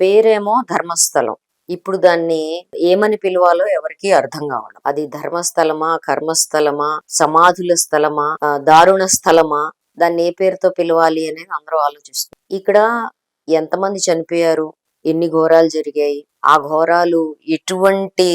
పేరేమో ధర్మస్థలం. ఇప్పుడు దాన్ని ఏమని పిలవాలో ఎవరికి అర్థం కావడం. అది ధర్మస్థలమా కర్మస్థలమా సమాధుల స్థలమా దారుణ స్థలమా దాన్ని ఏ పేరుతో పిలవాలి అనేది అందరూ ఆలోచిస్తారు ఇక్కడ ఎంతమంది చనిపోయారు? ఎన్ని ఘోరాలు జరిగాయి? ఆ ఘోరాలు ఎటువంటి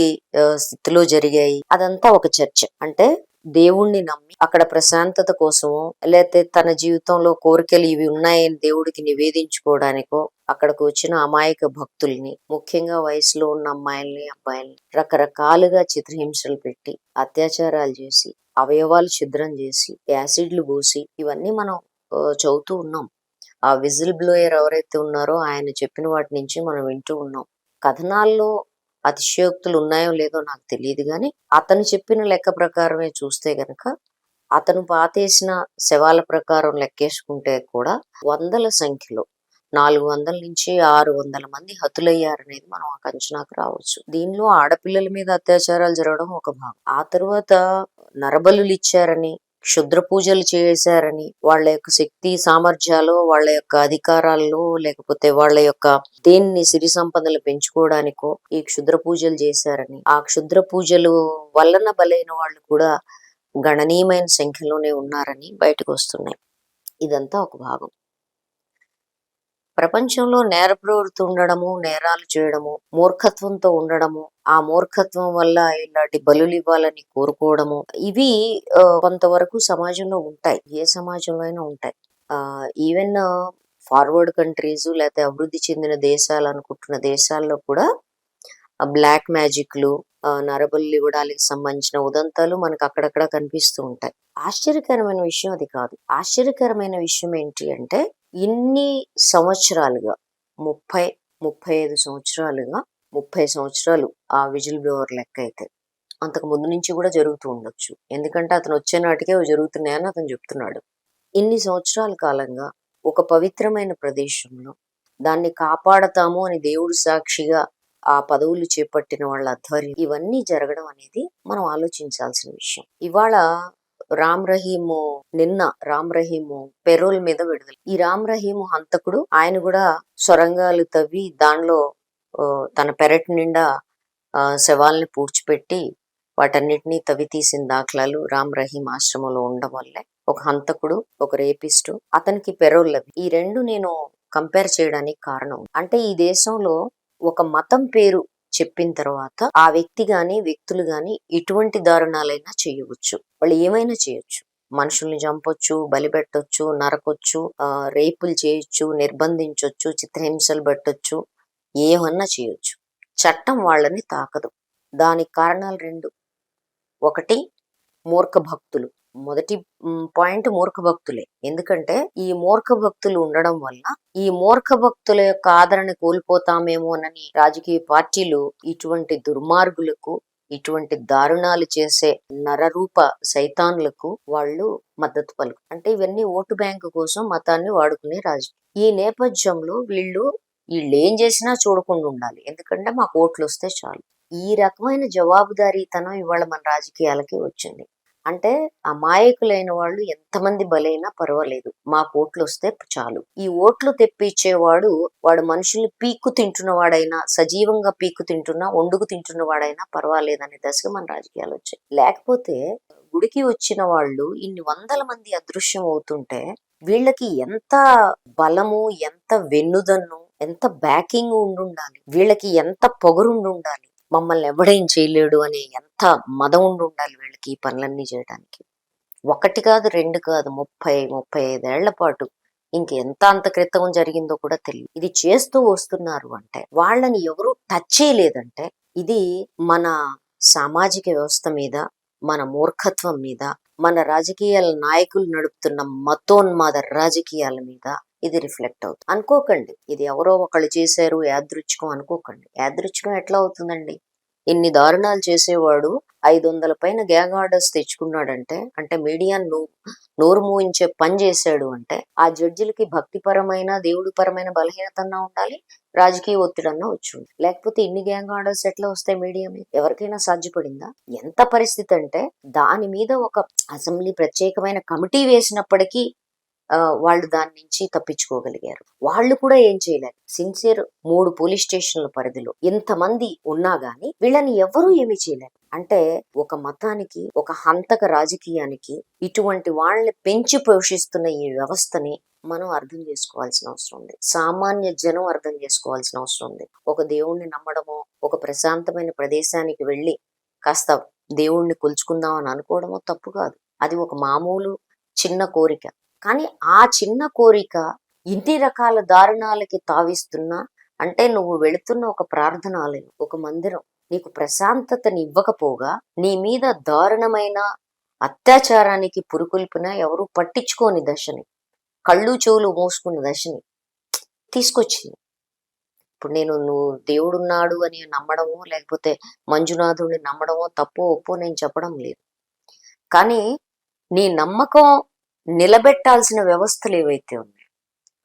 స్థితిలో జరిగాయి? అదంతా ఒక చర్చ. అంటే దేవుణ్ణి నమ్మి అక్కడ ప్రశాంతత కోసమో లేకపోతే తన జీవితంలో కోరికలు ఇవి ఉన్నాయని దేవుడికి నివేదించుకోవడానికో అక్కడికి వచ్చిన అమాయక భక్తుల్ని ముఖ్యంగా వయసులో ఉన్న అమ్మాయిల్ని అబ్బాయిల్ని రకరకాలుగా చిత్రహింసలు పెట్టి అత్యాచారాలు చేసి అవయవాలు ఛిద్రం చేసి యాసిడ్లు పోసి ఇవన్నీ మనం చదువుతూ ఉన్నాం. ఆ విజిల్ బ్లోయర్ ఎవరైతే ఉన్నారో ఆయన చెప్పిన వాటి నుంచి మనం వింటూ ఉన్నాం. కథనాల్లో అతిశయోక్తులు ఉన్నాయో లేదో నాకు తెలియదు కానీ అతను చెప్పిన లెక్క ప్రకారమే చూస్తే గనక అతను పాతేసిన శవాల ప్రకారం లెక్కేసుకుంటే కూడా వందల సంఖ్యలో నాలుగు వందల నుంచి ఆరు వందల మంది హతులయ్యారనేది మనం ఒక అంచనాకు రావచ్చు. దీనిలో ఆడపిల్లల మీద అత్యాచారాలు జరగడం ఒక భాగం. ఆ తర్వాత నరబలులు ఇచ్చారని క్షుద్ర పూజలు చేశారని వాళ్ళ యొక్క శక్తి సామర్థ్యాలు వాళ్ళ యొక్క అధికారాల్లో లేకపోతే వాళ్ళ యొక్క దేన్ని సిరి సంపదలు పెంచుకోవడానికో ఈ క్షుద్ర పూజలు చేశారని. ఆ క్షుద్ర పూజలు వలన బలైన వాళ్ళు కూడా గణనీయమైన సంఖ్యలోనే ఉన్నారని బయటకు వస్తున్నాయి. ఇదంతా ఒక భాగం. ప్రపంచంలో నేర ప్రవృత్తి ఉండడము నేరాలు చేయడము మూర్ఖత్వంతో ఉండడము ఆ మూర్ఖత్వం వల్ల ఇలాంటి బలులు ఇవ్వాలని కోరుకోవడము ఇవి కొంతవరకు సమాజంలో ఉంటాయి. ఏ సమాజంలో అయినా ఉంటాయి. ఆ ఈవెన్ ఫార్వర్డ్ కంట్రీస్ లేకపోతే అభివృద్ధి చెందిన దేశాలు అనుకుంటున్న దేశాల్లో కూడా బ్లాక్ మ్యాజిక్లు నరబల్లి ఇవ్వడానికి సంబంధించిన ఉదంతాలు మనకు అక్కడక్కడ కనిపిస్తూ ఉంటాయి. ఆశ్చర్యకరమైన విషయం అది కాదు. ఆశ్చర్యకరమైన విషయం ఏంటి అంటే ఇన్ని సంవత్సరాలుగా ముప్పై ముప్పై ఐదు సంవత్సరాలుగా ముప్పై సంవత్సరాలు ఆ విజిల్ బ్లోవర్ లెక్క అయితే అంతకు ముందు నుంచి కూడా జరుగుతూ ఉండొచ్చు. ఎందుకంటే అతను వచ్చే నాటికే అవి జరుగుతున్నాయని అతను చెప్తున్నాడు. ఇన్ని సంవత్సరాల కాలంగా ఒక పవిత్రమైన ప్రదేశంలో దాన్ని కాపాడతాము అని దేవుడు సాక్షిగా ఆ పదవులు చేపట్టిన వాళ్ళ ఆధ్వర్యం ఇవన్నీ జరగడం అనేది మనం ఆలోచించాల్సిన విషయం. ఇవాళ రామ్ రహీము నిన్న రామ్ రహీము పెరోల్ మీద విడుదల. ఈ రామ్ రహీము హంతకుడు ఆయన కూడా సొరంగాలు తవ్వి దానిలో తన పెరటి నిండా ఆ, శవాల్ని పూడ్చిపెట్టి వాటన్నిటినీ తవ్వి తీసిన దాఖలాలు రామ్ రహీం ఆశ్రమంలో ఉండడం వల్లే ఒక హంతకుడు ఒక రేపిస్టు అతనికి పెరోల్ లభి ఈ రెండు నేను కంపేర్ చేయడానికి కారణం. అంటే ఈ దేశంలో ఒక మతం పేరు చెప్పిన తర్వాత ఆ వ్యక్తి గాని వ్యక్తులు గాని ఎటువంటి దారుణాలైనా చేయవచ్చు. వాళ్ళు ఏమైనా చేయొచ్చు. మనుషుల్ని చంపొచ్చు బలిపెట్టొచ్చు నరకొచ్చు ఆ, రేపులు చేయొచ్చు నిర్బంధించొచ్చు చిత్రహింసలు పెట్టొచ్చు ఏమన్నా చేయొచ్చు. చట్టం వాళ్ళని తాకదు. దానికి కారణాలు రెండు. ఒకటి మూర్ఖ భక్తులు. మొదటి పాయింట్ మూర్ఖ భక్తులే. ఎందుకంటే ఈ మూర్ఖ భక్తులు ఉండడం వల్ల ఈ మూర్ఖ భక్తుల యొక్క ఆదరణ కోల్పోతామేమోనని రాజకీయ పార్టీలు ఇటువంటి దుర్మార్గులకు ఇటువంటి దారుణాలు చేసే నరరూప సైతాన్లకు వాళ్ళు మద్దతు పలుకు అంటే ఇవన్నీ ఓటు బ్యాంకు కోసం మతాన్ని వాడుకునే రాజకీయం ఈ నేపథ్యంలో వీళ్ళు వీళ్ళు ఏం చేసినా చూడకుండా ఉండాలి. ఎందుకంటే మాకు ఓట్లు వస్తే చాలు. ఈ రకమైన జవాబుదారీతనం ఇవాళ మన రాజకీయాలకి వచ్చింది. అంటే అమాయకులైన వాళ్ళు ఎంతమంది బలైనా పర్వాలేదు. మాకు ఓట్లు వస్తే చాలు. ఈ ఓట్లు తెప్పించేవాడు వాడు మనుషుల్ని పీక్కు తింటున్నవాడైనా సజీవంగా పీక్కు తింటున్నా వండుకు తింటున్నవాడైనా పర్వాలేదనే దశగా మన రాజకీయాలు వచ్చాయి. లేకపోతే గుడికి వచ్చిన వాళ్ళు ఇన్ని వందల మంది అదృశ్యం అవుతుంటే వీళ్ళకి ఎంత బలము ఎంత వెన్నుదన్ను ఎంత బ్యాకింగ్ ఉండుండాలి? వీళ్ళకి ఎంత పొగరుండుండాలి? మమ్మల్ని ఎవడేం చేయలేడు అనే ఎంత మదం ఉండి ఉండాలి వీళ్ళకి ఈ పనులన్నీ చేయడానికి ఒకటి కాదు రెండు కాదు ముప్పై ముప్పై ఐదేళ్ళ పాటు ఇంకెంత అంత క్రితం జరిగిందో కూడా తెలియదు ఇది చేస్తూ వస్తున్నారు అంటే వాళ్ళని ఎవరు టచ్ చేయలేదంటే ఇది మన సామాజిక వ్యవస్థ మీద మన మూర్ఖత్వం మీద మన రాజకీయాల నాయకులు నడుపుతున్న మతోన్మాద రాజకీయాల మీద ఇది రిఫ్లెక్ట్ అవుతుంది. అనుకోకండి. ఇది ఎవరో ఒకళ్ళు చేశారు యాదృచ్ఛికం అనుకోకండి. యాదృచ్ఛికం ఎట్లా అవుతుందండి? ఇన్ని దారుణాలు చేసేవాడు ఐదు వందల పైన గ్యాంగ్ ఆర్డర్స్ తెచ్చుకున్నాడంటే అంటే మీడియా నోరు మూయించే పని చేశాడు అంటే ఆ జడ్జిలకి భక్తిపరమైన దేవుడి పరమైన బలహీనతన్నా ఉండాలి రాజకీయ ఒత్తిడన్నా వచ్చి లేకపోతే ఇన్ని గ్యాంగ్ ఆర్డర్స్ ఎట్లా వస్తాయి మీడియా మీద? ఎవరికైనా సాధ్యపడిందా? ఎంత పరిస్థితి అంటే దాని మీద ఒక అసెంబ్లీ ప్రత్యేకమైన కమిటీ వేసినప్పటికీ వాళ్ళు దాని నుంచి తప్పించుకోగలిగారు. వాళ్ళు కూడా ఏం చేయలేరు. సిన్సియర్ మూడు పోలీస్ స్టేషన్ల పరిధిలో ఇంతమంది ఉన్నా గాని వీళ్ళని ఎవరూ ఏమీ చేయలేరు. అంటే ఒక మతానికి ఒక హంతక రాజకీయానికి ఇటువంటి వాళ్ళని పెంచి పోషిస్తున్న ఈ వ్యవస్థని మనం అర్థం చేసుకోవాల్సిన అవసరం ఉంది. సామాన్య జనం అర్థం చేసుకోవాల్సిన అవసరం ఉంది. ఒక దేవుణ్ణి నమ్మడమో ఒక ప్రశాంతమైన ప్రదేశానికి వెళ్ళి కాస్త దేవుణ్ణి కొలుచుకుందాం అని అనుకోవడమో తప్పు కాదు. అది ఒక మామూలు చిన్న కోరిక. కానీ ఆ చిన్న కోరిక ఇన్ని రకాల దారుణాలకి తావిస్తున్నా అంటే నువ్వు వెళుతున్న ఒక ప్రార్థనాలయం ఒక మందిరం నీకు ప్రశాంతతని ఇవ్వకపోగా నీ మీద దారుణమైన అత్యాచారానికి పురుకొల్పిన ఎవరు పట్టించుకోని దశని కళ్ళు చెవులు మోసుకున్న దశని తీసుకొచ్చింది. ఇప్పుడు నేను నువ్వు దేవుడున్నాడు అని నమ్మడమో లేకపోతే మంజునాథుడిని నమ్మడమో తప్పో ఒప్పో నేను చెప్పడం లేదు. కానీ నీ నమ్మకం నిలబెట్టాల్సిన వ్యవస్థలు ఏవైతే ఉన్నాయి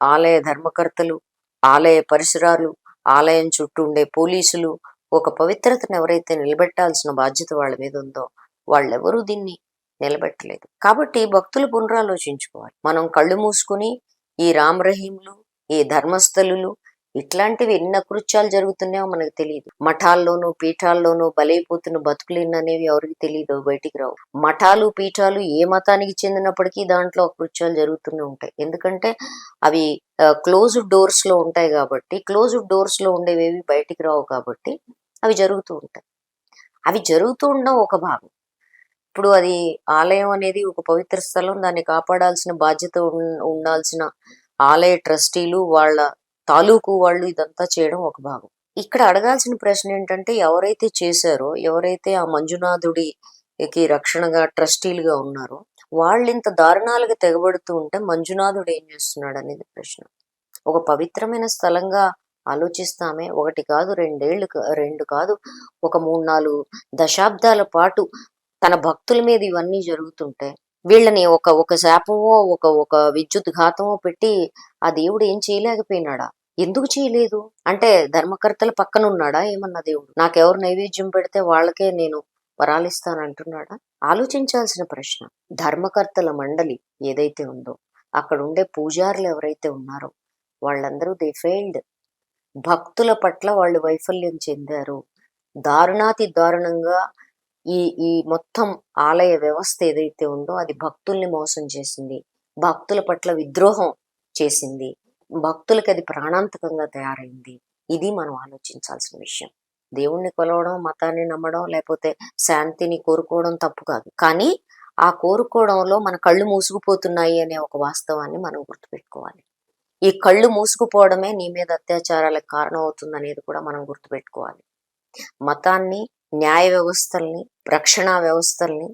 ఆలయ ధర్మకర్తలు ఆలయ పరిసరాలు ఆలయం చుట్టూ ఉండే పోలీసులు ఒక పవిత్రతను ఎవరైతే నిలబెట్టాల్సిన బాధ్యత వాళ్ళ మీద ఉందో వాళ్ళెవరూ దీన్ని నిలబెట్టలేదు. కాబట్టి భక్తులు పునరాలోచించుకోవాలి. మనం కళ్ళు మూసుకుని ఈ రామరహీంలు ఈ ధర్మస్థలులు ఇట్లాంటివి ఎన్ని అకృత్యాలు జరుగుతున్నాయో మనకు తెలియదు మఠాల్లోనూ పీఠాల్లోనూ బలైపోతున్న బతుకులు అనేవి ఎవరికి తెలియదు బయటికి రావు. మఠాలు పీఠాలు ఏ మతానికి చెందినప్పటికీ దాంట్లో అకృత్యాలు జరుగుతూనే ఉంటాయి. ఎందుకంటే అవి క్లోజ్డ్ డోర్స్లో ఉంటాయి కాబట్టి క్లోజ్డ్ డోర్స్లో ఉండేవేవి బయటికి రావు కాబట్టి అవి జరుగుతూ ఉంటాయి. అవి జరుగుతూ ఉండడం ఒక భాగం. ఇప్పుడు అది ఆలయం అనేది ఒక పవిత్ర స్థలం. దాన్ని కాపాడాల్సిన బాధ్యత ఉండాల్సిన ఆలయ ట్రస్టీలు వాళ్ళ తాలూకు వాళ్ళు ఇదంతా చేయడం ఒక భాగం. ఇక్కడ అడగాల్సిన ప్రశ్న ఏంటంటే ఎవరైతే చేశారో ఎవరైతే ఆ మంజునాథుడికి రక్షణగా ట్రస్టీలుగా ఉన్నారో వాళ్ళు ఇంత దారుణాలుగా తెగబడుతూ ఉంటే మంజునాథుడు ఏం చేస్తున్నాడు అనేది ప్రశ్న. ఒక పవిత్రమైన స్థలంగా ఆలోచిస్తామే. ఒకటి కాదు రెండేళ్ళు రెండు కాదు ఒక మూడు నాలుగు దశాబ్దాల పాటు తన భక్తుల మీద ఇవన్నీ జరుగుతుంటే వీళ్ళని ఒక ఒక శాపమో ఒక ఒక విద్యుత్ ఘాతమో పెట్టి ఆ దేవుడు ఏం చేయలేకపోయినాడా? ఎందుకు చేయలేదు? అంటే ధర్మకర్తల పక్కన ఉన్నాడా? ఏమన్నా దేవుడు? నాకెవరు నైవేద్యం పెడితే వాళ్ళకే నేను వరాలిస్తాను అంటున్నాడా? ఆలోచించాల్సిన ప్రశ్న. ధర్మకర్తల మండలి ఏదైతే ఉందో అక్కడ ఉండే పూజారులు ఎవరైతే ఉన్నారో వాళ్ళందరూ దే ఫెయిల్డ్. భక్తుల పట్ల వాళ్ళు వైఫల్యం చెందారు. దారుణాతి దారుణంగా ఈ ఈ మొత్తం ఆలయ వ్యవస్థ ఏదైతే ఉందో అది భక్తుల్ని మోసం చేసింది. భక్తుల పట్ల విద్రోహం చేసింది. భక్తులకి అది ప్రాణాంతకంగా తయారైంది. ఇది మనం ఆలోచించాల్సిన విషయం. దేవుణ్ణి కొలవడం మతాన్ని నమ్మడం లేకపోతే శాంతిని కోరుకోవడం తప్పు కాదు. కానీ ఆ కోరుకోవడంలో మన కళ్ళు మూసుకుపోతున్నాయి అనే ఒక వాస్తవాన్ని మనం గుర్తుపెట్టుకోవాలి. ఈ కళ్ళు మూసుకుపోవడమే నీ మీద అత్యాచారాలకు కారణం అవుతుంది అనేది కూడా మనం గుర్తుపెట్టుకోవాలి. మతాన్ని న్యాయ వ్యవస్థల్ని రక్షణ వ్యవస్థల్ని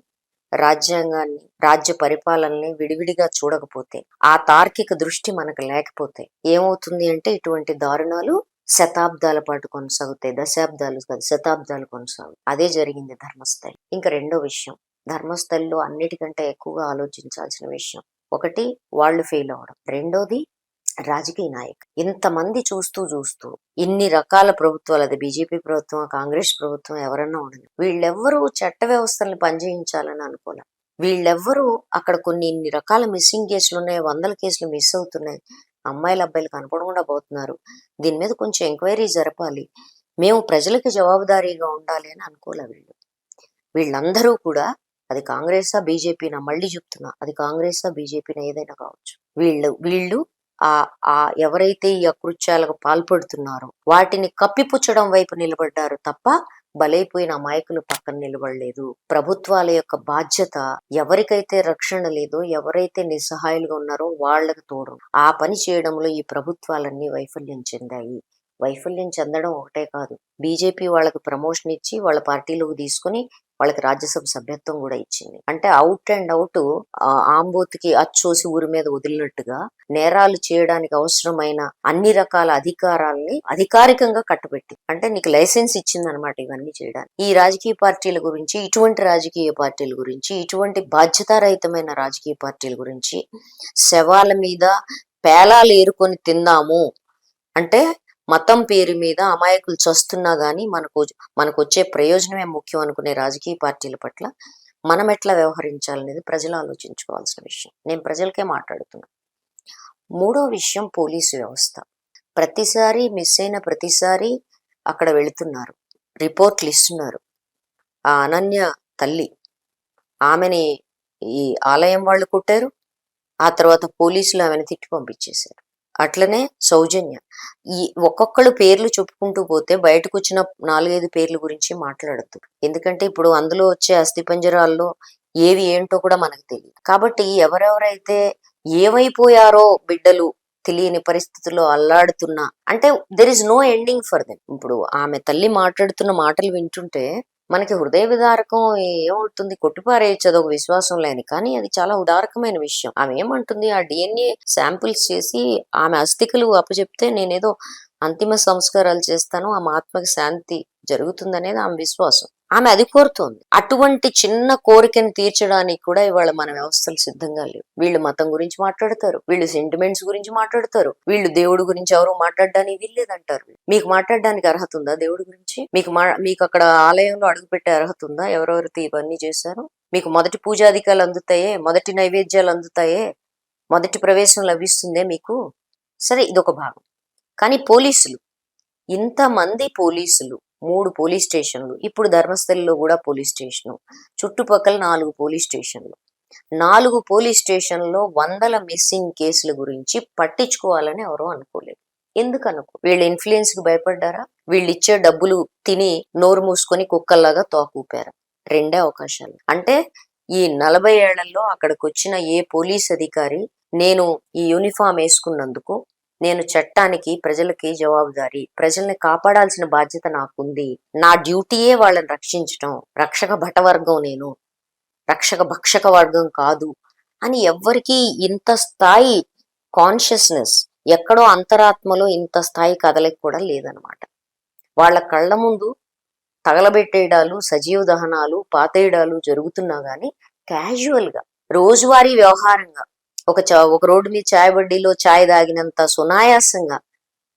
రాజ్యాంగాన్ని రాజ్య పరిపాలనని విడివిడిగా చూడకపోతే ఆ తార్కిక దృష్టి మనకు లేకపోతే ఏమవుతుంది అంటే ఇటువంటి దారుణాలు శతాబ్దాల పాటు కొనసాగుతాయి దశాబ్దాలు కాదు శతాబ్దాలు కొనసాగు అదే జరిగింది ధర్మస్థలి. ఇంకా రెండో విషయం ధర్మస్థలిలో అన్నిటికంటే ఎక్కువగా ఆలోచించాల్సిన విషయం ఒకటి వాళ్ళు ఫెయిల్ అవ్వడం. రెండోది రాజకీయ నాయక్. ఇంతమంది చూస్తూ చూస్తూ ఇన్ని రకాల ప్రభుత్వాలు అది బీజేపీ ప్రభుత్వం కాంగ్రెస్ ప్రభుత్వం ఎవరన్నా ఉండదు వీళ్ళెవ్వరూ చట్ట వ్యవస్థల్ని పనిచేయించాలని అనుకోలే. వీళ్ళెవ్వరూ అక్కడ కొన్ని ఇన్ని రకాల మిస్సింగ్ కేసులు ఉన్నాయి వందల కేసులు మిస్ అవుతున్నాయి. అమ్మాయిల అబ్బాయిలు కనపడకుండా పోతున్నారు. దీని మీద కొంచెం ఎంక్వైరీ జరపాలి. మేము ప్రజలకు జవాబుదారీగా ఉండాలి అని అనుకోలే వీళ్ళు. వీళ్ళందరూ కూడా అది కాంగ్రెసా బీజేపీనా మళ్ళీ చెప్తున్నా అది కాంగ్రెసా బీజేపీనా ఏదైనా కావచ్చు. వీళ్ళు వీళ్ళు ఆ ఆ ఎవరైతే ఈ అకృత్యాలకు పాల్పడుతున్నారో వాటిని కప్పిపుచ్చడం వైపు నిలబడ్డారు తప్ప బలైపోయిన అమాయకులు పక్కన నిలబడలేదు. ప్రభుత్వాల యొక్క బాధ్యత ఎవరికైతే రక్షణ లేదో ఎవరైతే నిస్సహాయులుగా ఉన్నారో వాళ్ళకి తోడు. ఆ పని చేయడంలో ఈ ప్రభుత్వాలన్నీ వైఫల్యం చెందాయి. వైఫల్యం చెందడం ఒకటే కాదు. బీజేపీ వాళ్ళకి ప్రమోషన్ ఇచ్చి వాళ్ళ పార్టీలోకి తీసుకుని వాళ్ళకి రాజ్యసభ సభ్యత్వం కూడా ఇచ్చింది. అంటే అవుట్ అండ్ అవుట్ ఆంబోతికి అచ్చోసి ఊరి మీద వదిలినట్టుగా నేరాలు చేయడానికి అవసరమైన అన్ని రకాల అధికారాల్ని అధికారికంగా కట్టబెట్టి అంటే నీకు లైసెన్స్ ఇచ్చింది అనమాట ఇవన్నీ చేయడానికి. ఈ రాజకీయ పార్టీల గురించి ఇటువంటి రాజకీయ పార్టీల గురించి ఇటువంటి బాధ్యతారహితమైన రాజకీయ పార్టీల గురించి శవాల మీద పేలాలు ఏరుకొని తిందాము. అంటే మతం పేరు మీద అమాయకులు చస్తున్నా కానీ మనకు మనకు వచ్చే ప్రయోజనమే ముఖ్యం అనుకునే రాజకీయ పార్టీల పట్ల మనం ఎట్లా వ్యవహరించాలనేది ప్రజలు ఆలోచించుకోవాల్సిన విషయం. నేను ప్రజలకే మాట్లాడుతున్నా. మూడో విషయం పోలీసు వ్యవస్థ. ప్రతిసారి మిస్ అయిన ప్రతిసారి అక్కడ వెళుతున్నారు. రిపోర్ట్లు ఇస్తున్నారు. ఆ అనన్య తల్లి ఆమెని ఈ ఆలయం వాళ్ళు కుట్టారు. ఆ తర్వాత పోలీసులు ఆమెను తిట్టి పంపించేశారు. అట్లనే సౌజన్య. ఈ ఒక్కొక్కళ్ళు పేర్లు చెప్పుకుంటూ పోతే బయటకు వచ్చిన నాలుగైదు పేర్ల గురించి మాట్లాడద్దు. ఎందుకంటే ఇప్పుడు అందులో వచ్చే అస్థిపంజరాల్లో ఏవి ఏంటో కూడా మనకు తెలియదు. కాబట్టి ఎవరెవరైతే ఏమైపోయారో బిడ్డలు తెలియని పరిస్థితుల్లో అల్లాడుతున్నా అంటే there is no ending for them ఇప్పుడు ఆమె తల్లి మాట్లాడుతున్న మాటలు వింటుంటే మనకి హృదయ విదారకం ఏమవుతుంది కొట్టిపారేయచ్చు అదొక విశ్వాసం లేని. కానీ అది చాలా ఉదారకమైన విషయం. ఆమె ఏమంటుంది ఆ డిఎన్ఏ శాంపిల్స్ చేసి ఆమె అస్థికలు అప్పచెప్తే నేనేదో అంతిమ సంస్కారాలు చేస్తాను. ఆమె ఆత్మకి శాంతి జరుగుతుందనేది ఆమె విశ్వాసం. ఆమె అది కోరుతోంది. అటువంటి చిన్న కోరికను తీర్చడానికి కూడా ఇవాళ మన వ్యవస్థలు సిద్ధంగా లేవు. వీళ్ళు మతం గురించి మాట్లాడతారు. వీళ్ళు సెంటిమెంట్స్ గురించి మాట్లాడతారు. వీళ్ళు దేవుడి గురించి ఎవరు మాట్లాడడానికి వీల్లేదంటారు. మీకు మాట్లాడడానికి అర్హత ఉందా దేవుడి గురించి? మీకు మా మీకు అక్కడ ఆలయంలో అడుగుపెట్టే అర్హత ఉందా? ఎవరెవరితో ఇవన్నీ చేశారు? మీకు మొదటి పూజాధికాలు అందుతాయే? మొదటి నైవేద్యాలు అందుతాయే? మొదటి ప్రవేశం లభిస్తుందే మీకు? సరే ఇదొక భాగం. కానీ పోలీసులు ఇంతమంది పోలీసులు మూడు పోలీస్ స్టేషన్లు ఇప్పుడు ధర్మస్థలిలో కూడా పోలీస్ స్టేషన్. చుట్టుపక్కల నాలుగు పోలీస్ స్టేషన్లు. నాలుగు పోలీస్ స్టేషన్లో వందల మిస్సింగ్ కేసుల గురించి పట్టించుకోవాలని ఎవరో అనుకోలేదు. ఎందుకు అనుకో? వీళ్ళు ఇన్ఫ్లుయెన్స్కి భయపడ్డారా? వీళ్ళు ఇచ్చే డబ్బులు తిని నోరు మూసుకొని కుక్కల్లాగా తోకూపారు? రెండే అవకాశాలు. అంటే ఈ నలభై ఏళ్ళలో అక్కడికి వచ్చిన ఏ పోలీస్ అధికారి నేను ఈ యూనిఫామ్ వేసుకున్నందుకు నేను చట్టానికి ప్రజలకి జవాబుదారి. ప్రజల్ని కాపాడాల్సిన బాధ్యత నాకుంది. నా డ్యూటీయే వాళ్ళని రక్షించటం. రక్షక భటవర్గం నేను. రక్షక భక్షక వర్గం కాదు అని ఎవ్వరికీ ఇంత స్థాయి కాన్షియస్నెస్ ఎక్కడో అంతరాత్మలో ఇంత స్థాయి కదలిక కూడా లేదనమాట వాళ్ళ కళ్ళ ముందు తగలబెట్టేయడాలు సజీవ దహనాలు పాతేయడాలు జరుగుతున్నా కానీ క్యాజువల్గా రోజువారీ వ్యవహారంగా ఒక ఒక రోడ్డు మీద చాయ్ బడ్డీలో చాయ్ తాగినంత సునాయాసంగా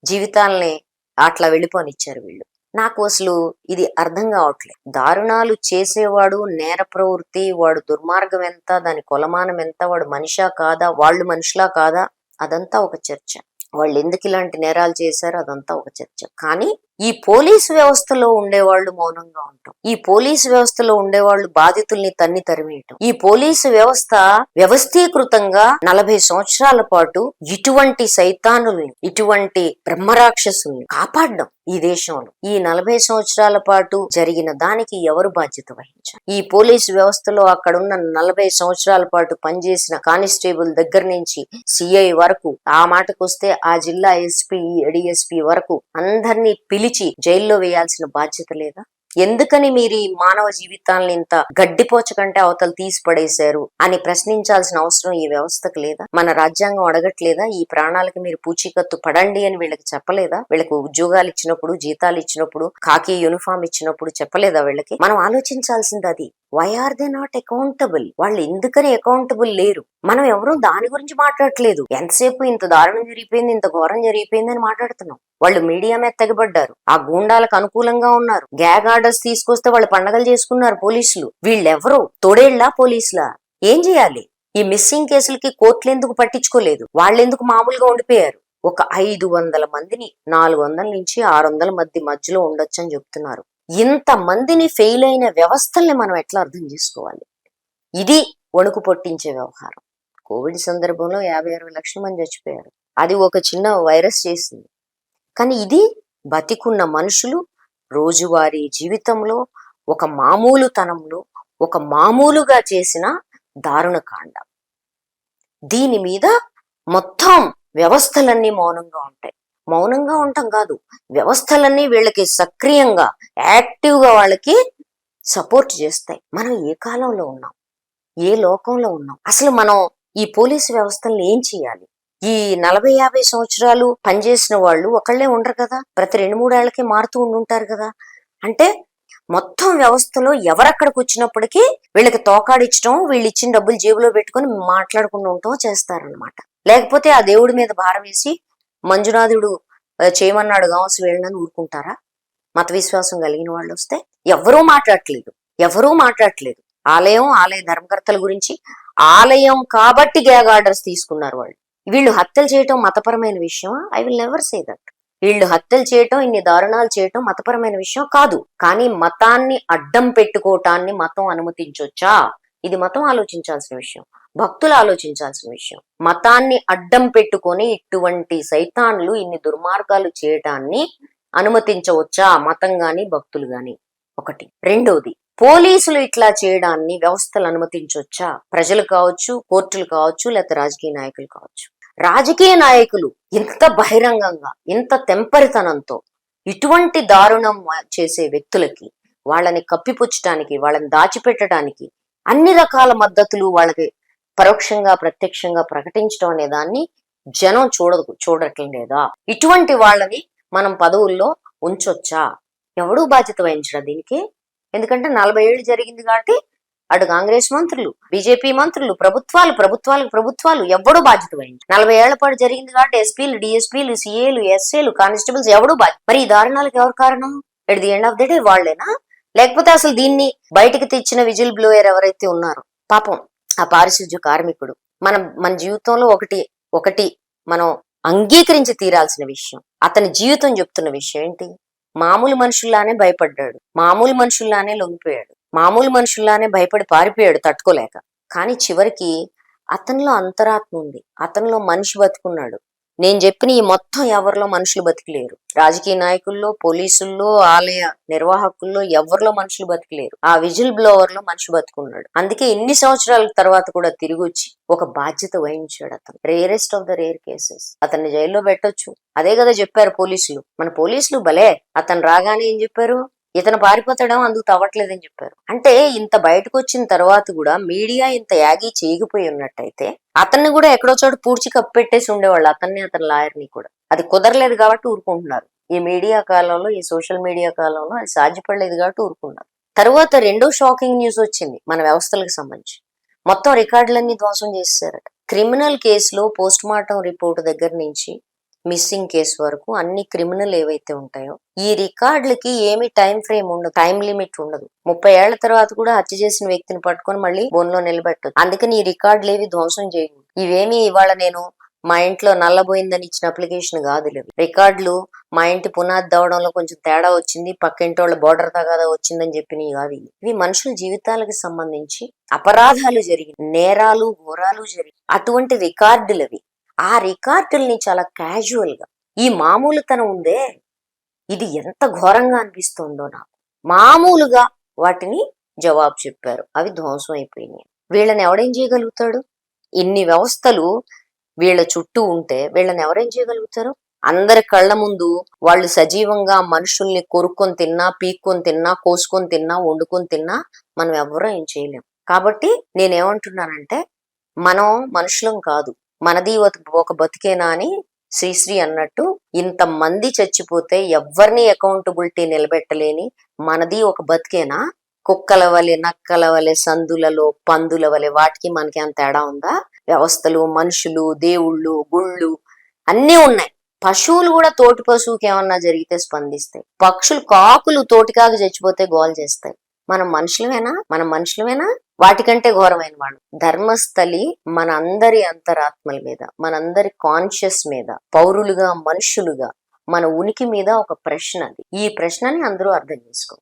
జీవితాల్ని అట్లా వెళ్ళిపోనిచ్చారు వీళ్ళు. నాకు అసలు ఇది అర్థం కావట్లేదు దారుణాలు చేసేవాడు నేర ప్రవృత్తి వాడు దుర్మార్గం ఎంత దాని కొలమానం ఎంత వాడు మనిషా కాదా వాళ్ళు మనుషులా కాదా అదంతా ఒక చర్చ. వాళ్ళు ఎందుకు ఇలాంటి నేరాలు చేశారు అదంతా ఒక చర్చ. కానీ ఈ పోలీసు వ్యవస్థలో ఉండేవాళ్ళు మౌనంగా ఉంటాం ఈ పోలీసు వ్యవస్థలో ఉండేవాళ్ళు బాధితుల్ని తన్ని తరిమేయటం. ఈ పోలీసు వ్యవస్థ వ్యవస్థీకృతంగా నలభై సంవత్సరాల పాటు ఇటువంటి సైతానుల్ని ఇటువంటి బ్రహ్మరాక్షసుల్ని కాపాడడం ఈ దేశంలో. ఈ నలభై సంవత్సరాల పాటు జరిగిన దానికి ఎవరు బాధ్యత వహించారు? ఈ పోలీసు వ్యవస్థలో అక్కడ ఉన్న నలభై సంవత్సరాల పాటు పనిచేసిన కానిస్టేబుల్ దగ్గర నుంచి సిఐ వరకు ఆ మాటకొస్తే ఆ జిల్లా ఎస్పీ డిఎస్పీ వరకు అందరినీ పిలిచి జైల్లో వేయాల్సిన బాధ్యత లేదా? ఎందుకని మీరు ఈ మానవ జీవితాలను ఇంత గడ్డిపోచ కంటే అవతలు తీసి పడేశారు అని ప్రశ్నించాల్సిన అవసరం ఈ వ్యవస్థకు లేదా? మన రాజ్యాంగం అడగట్లేదా? ఈ ప్రాణాలకి మీరు పూచీకత్తు పడండి అని వీళ్ళకి చెప్పలేదా? వీళ్ళకి ఉద్యోగాలు ఇచ్చినప్పుడు జీతాలు ఇచ్చినప్పుడు కాకి యూనిఫామ్ ఇచ్చినప్పుడు చెప్పలేదా వీళ్ళకి? మనం ఆలోచించాల్సింది అది. Why are they not accountable వాళ్ళు ఎందుకని అకౌంటబుల్ లేరు? మనం ఎవరూ దాని గురించి మాట్లాడట్లేదు. ఎంతసేపు ఇంత దారుణం జరిగిపోయింది ఇంత ఘోరం జరిగిపోయింది అని మాట్లాడుతున్నాం. వాళ్ళు మీడియా మీద తెగబడ్డారు ఆ గూండాలకు అనుకూలంగా ఉన్నారు. గ్యాగ్ ఆర్డర్స్ తీసుకొస్తే వాళ్ళు పండగలు చేసుకున్నారు పోలీసులు. వీళ్ళెవరు? తొడేళ్ళా పోలీసులా? ఏం చేయాలి? ఈ మిస్సింగ్ కేసులకి కోర్టులు ఎందుకు పట్టించుకోలేదు? వాళ్ళెందుకు మామూలుగా ఉండిపోయారు? ఒక ఐదు వందల మందిని నాలుగు వందల నుంచి ఆరు వందల మధ్య మధ్యలో ఉండొచ్చు అని చెప్తున్నారు. ఇంత మందిని ఫెయిల్ అయిన వ్యవస్థల్ని మనం ఎట్లా అర్థం చేసుకోవాలి? ఇది వణుకు పొట్టించే వ్యవహారం. కోవిడ్ సందర్భంలో యాభై అరవై లక్షల మంది చచ్చిపోయారు. అది ఒక చిన్న వైరస్ చేసింది. కానీ ఇది బతికున్న మనుషులు రోజువారీ జీవితంలో ఒక మామూలు తనంలో ఒక మామూలుగా చేసిన దారుణ కాండ. దీని మీద మొత్తం వ్యవస్థలన్నీ మౌనంగా ఉంటాయి. మౌనంగా ఉండటం కాదు. వ్యవస్థలన్నీ వీళ్ళకి సక్రియంగా యాక్టివ్గా వాళ్ళకి సపోర్ట్ చేస్తాయి. మనం ఏ కాలంలో ఉన్నాం? ఏ లోకంలో ఉన్నాం? అసలు మనం ఈ పోలీసు వ్యవస్థలను ఏం చేయాలి? ఈ నలభై యాభై సంవత్సరాలు పనిచేసిన వాళ్ళు ఒకళ్ళే ఉండరు కదా? ప్రతి రెండు మూడేళ్ళకి మారుతూ ఉండుంటారు కదా? అంటే మొత్తం వ్యవస్థలో ఎవరక్కడికి వచ్చినప్పటికీ వీళ్ళకి తోకాడిచ్చడం వీళ్ళు ఇచ్చిన డబ్బులు జేబులో పెట్టుకొని మాట్లాడుకుంటూ ఉంటాం చేస్తారనమాట లేకపోతే ఆ దేవుడి మీద భారం వేసి మంజునాథుడు చేయమన్నాడు కావచ్చు వెళ్ళనని ఊరుకుంటారా? మత విశ్వాసం కలిగిన వాళ్ళు వస్తే ఎవరూ మాట్లాడట్లేదు ఎవరూ మాట్లాడట్లేదు. ఆలయం ఆలయ ధర్మకర్తల గురించి ఆలయం కాబట్టి గ్యాగ్ ఆర్డర్స్ తీసుకున్నారు వాళ్ళు. వీళ్ళు హత్యలు చేయటం మతపరమైన విషయమా? I will never say that. వీళ్ళు హత్యలు చేయటం ఇన్ని దారుణాలు చేయటం మతపరమైన విషయం కాదు. కానీ మతాన్ని అడ్డం పెట్టుకోవటాన్ని మతం అనుమతించొచ్చా? ఇది మతం ఆలోచించాల్సిన విషయం. భక్తులు ఆలోచించాల్సిన విషయం. మతాన్ని అడ్డం పెట్టుకొని ఇటువంటి సైతాన్లు ఇన్ని దుర్మార్గాలు చేయటాన్ని అనుమతించవచ్చా? మతం గాని భక్తులు గాని. ఒకటి. రెండోది. పోలీసులు ఇట్లా చేయడాన్ని వ్యవస్థలు అనుమతించవచ్చా? ప్రజలు కావచ్చు కోర్టులు కావచ్చు లేకపోతే రాజకీయ నాయకులు కావచ్చు. రాజకీయ నాయకులు ఇంత బహిరంగంగా ఇంత తెంపరితనంతో ఇటువంటి దారుణం చేసే వ్యక్తులకి వాళ్ళని కప్పిపుచ్చటానికి వాళ్ళని దాచిపెట్టడానికి అన్ని రకాల మద్దతులు వాళ్ళకి పరోక్షంగా ప్రత్యక్షంగా ప్రకటించడం అనే దాన్ని జనం చూడదు చూడటం లేదా ఇటువంటి వాళ్ళని మనం పదవుల్లో ఉంచొచ్చా? ఎవడూ బాధ్యత వహించడా దీనికి? ఎందుకంటే నలభై ఏళ్ళు జరిగింది కాబట్టి అటు కాంగ్రెస్ మంత్రులు బీజేపీ మంత్రులు ప్రభుత్వాలు ప్రభుత్వాలకు ప్రభుత్వాలు ఎవడూ బాధ్యత వహించు నలభై ఏళ్ళ పాటు జరిగింది కాబట్టి ఎస్పీలు డిఎస్పీలు సిఏలు ఎస్ఏలు కానిస్టేబుల్స్ ఎవడూ బాధ్యత మరి ఈ దారుణాలకు ఎవరు కారణం? At the end of the day వాళ్ళేనా? లేకపోతే అసలు దీన్ని బయటకు తెచ్చిన విజిల్ బ్లోయర్ ఎవరైతే ఉన్నారో? పాపం. ఆ పారిశుద్ధ్య కార్మికుడు. మనం మన జీవితంలో ఒకటి ఒకటి మనం అంగీకరించి తీరాల్సిన విషయం అతని జీవితం చెప్తున్న విషయం ఏంటి? మామూలు మనుషుల్లానే భయపడ్డాడు మామూలు మనుషుల్లానే లొంగిపోయాడు మామూలు మనుషుల్లానే భయపడి పారిపోయాడు తట్టుకోలేక. కానీ చివరికి అతనిలో అంతరాత్మ ఉంది అతనిలో మనిషి బతుకున్నాడు. నేను చెప్పిన ఈ మొత్తం ఎవరిలో మనుషులు బతికలేరు. రాజకీయ నాయకుల్లో పోలీసుల్లో ఆలయ నిర్వాహకుల్లో ఎవరిలో మనుషులు బతికలేరు. ఆ విజిల్ బ్లోవర్లో మనిషి బతుకున్నాడు. అందుకే ఇన్ని సంవత్సరాల తర్వాత కూడా తిరిగి వచ్చి ఒక బాధ్యత వహించాడు అతను. Rarest of the rare cases. అతన్ని జైల్లో పెట్టొచ్చు. అదే కదా చెప్పారు పోలీసులు. మన పోలీసులు భలే. అతను రాగానే ఏం చెప్పారు? ఇతను పారిపోతాడేమో అందుకు తవ్వట్లేదని చెప్పారు. అంటే ఇంత బయటకు వచ్చిన తర్వాత కూడా మీడియా ఇంత యాగి చేయకపోయి ఉన్నట్టయితే అతన్ని కూడా ఎక్కడో చోట పూడ్చి కప్పెట్టేసి ఉండేవాళ్ళు అతన్ని అతని లాయర్ని కూడా. అది కుదరలేదు కాబట్టి ఊరుకుంటున్నారు. ఈ మీడియా కాలంలో ఈ సోషల్ మీడియా కాలంలో అది సాధ్యపడలేదు కాబట్టి ఊరుకున్నారు తర్వాత రెండో షాకింగ్ న్యూస్ వచ్చింది మన వ్యవస్థలకు సంబంధించి. మొత్తం రికార్డులన్నీ ధ్వంసం చేశారట క్రిమినల్ కేసులో పోస్ట్ మార్టం రిపోర్ట్ దగ్గర నుంచి మిస్సింగ్ కేసు వరకు అన్ని క్రిమినల్ ఏవైతే ఉంటాయో ఈ రికార్డులకి ఏమి టైం ఫ్రేమ్ ఉండదు టైం లిమిట్ ఉండదు. ముప్పై ఏళ్ళ తర్వాత కూడా హత్య చేసిన వ్యక్తిని పట్టుకొని మళ్ళీ బోన్లో నిలబెట్టదు అందుకని ఈ రికార్డులు ఏవి ధ్వంసం చేయకూడదు. ఇవేమి ఇవాళ నేను మా ఇంట్లో నల్లబోయిందని ఇచ్చిన అప్లికేషన్ కాదు లేవు. రికార్డులు మా ఇంటి పునాది దవడంలో కొంచెం తేడా వచ్చింది పక్కింటి వాళ్ళ బోర్డర్ తగాదా వచ్చిందని చెప్పినవి కాదు ఇవి. ఇవి మనుషుల జీవితాలకు సంబంధించి అపరాధాలు జరిగి నేరాలు ఘోరాలు జరిగి అటువంటి రికార్డులు అవి ఆ రికార్డుల్ని చాలా క్యాజువల్గా. ఈ మామూలుతనం ఉందే ఇది ఎంత ఘోరంగా అనిపిస్తుందో నాకు. మామూలుగా వాటిని జవాబు చెప్పారు. అవి ధ్వంసం అయిపోయినాయి. వీళ్ళని ఎవడేం చేయగలుగుతాడు? ఇన్ని వ్యవస్థలు వీళ్ళ చుట్టూ ఉంటే వీళ్ళని ఎవరేం చేయగలుగుతారు? అందరి కళ్ళ ముందు వాళ్ళు సజీవంగా మనుషుల్ని కొరుక్కొని తిన్నా పీక్కొని తిన్నా కోసుకొని తిన్నా వండుకొని తిన్నా మనం ఎవరూ ఏం చేయలేం. కాబట్టి నేనేమంటున్నానంటే మనం మనుషులం కాదు. మనది ఒక- బతికేనా అని శ్రీశ్రీ అన్నట్టు ఇంత మంది చచ్చిపోతే ఎవరిని అకౌంటబిలిటీ నిలబెట్టలేని మనది ఒక బతికేనా? కుక్కల వలె నక్కల వలె సందులలో పందుల వలె వాటికి మనకి అంత తేడా ఉందా? వ్యవస్థలు మనుషులు దేవుళ్ళు గుళ్ళు అన్నీ ఉన్నాయి. పశువులు కూడా తోటి పశువుకి ఏమన్నా జరిగితే స్పందిస్తాయి. పక్షులు కాకులు తోటికాకు చచ్చిపోతే గోల్ చేస్తాయి. మనం మనుషులమేనా? మనం మనుషులమేనా? వాటికంటే ఘోరమైన వాళ్ళు. ధర్మస్థలి మన అందరి అంతరాత్మల మీద మనందరి కాన్షియస్ మీద పౌరులుగా మనుషులుగా మన ఉనికి మీద ఒక ప్రశ్న అది. ఈ ప్రశ్నని అందరూ అర్థం చేసుకో